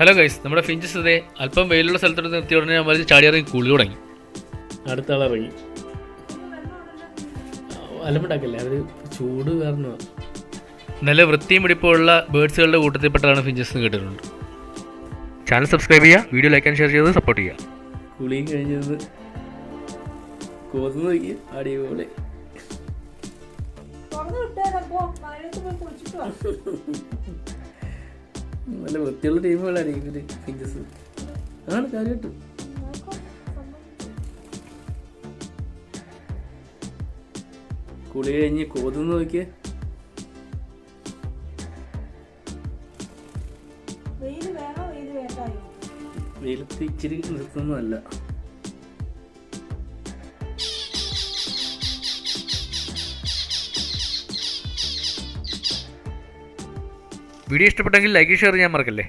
Hello guys നമ്മുടെ finches ഇതേ അല്പം വെയിലുള്ള സ്ഥലത്തോട്ട് നിർത്തിയ ഉടനെ നമ്മൾ ചാടിയിറങ്ങി കുളി തുടങ്ങി. അടുത്ത ആളിറങ്ങി അലമ്പുണ്ടാക്കല്ലേ? അവർ ചൂട് കാരണം നല്ല വൃത്തിയും പിടിപ്പുള്ള ബേഡ്സുകളുടെ കൂട്ടത്തിൽപ്പെട്ടതാണ് ഫിഞ്ചസ് എന്ന് കേട്ടിട്ടുണ്ട്. ചാനൽ സബ്സ്ക്രൈബ് ചെയ്യുക വീഡിയോ ലൈക്ക് ആൻഡ് ഷെയർ ചെയ്ത് സപ്പോർട്ട് ചെയ്യുക. കുളി കഴിഞ്ഞത് കൊന്നു നോക്കി അടിപൊളി തുറന്നു വിട്ടേരാ പോ. കുളിച്ചിട്ട് നല്ല വൃത്തിയുള്ള ടീമുകളായിരിക്കും ഇവർ ഫിഞ്ചസ് ആണ് കാര്യമായിട്ട്. കുളി കഴിഞ്ഞ് കോതുന്ന് നോക്കിയേ. വെയിലത്ത് ഇച്ചിരി നിർത്തുന്നതല്ല. വീഡിയോ ഇഷ്ടപ്പെട്ടെങ്കിൽ ലൈക്ക് ഷെയർ ചെയ്യാൻ മറക്കല്ലേ?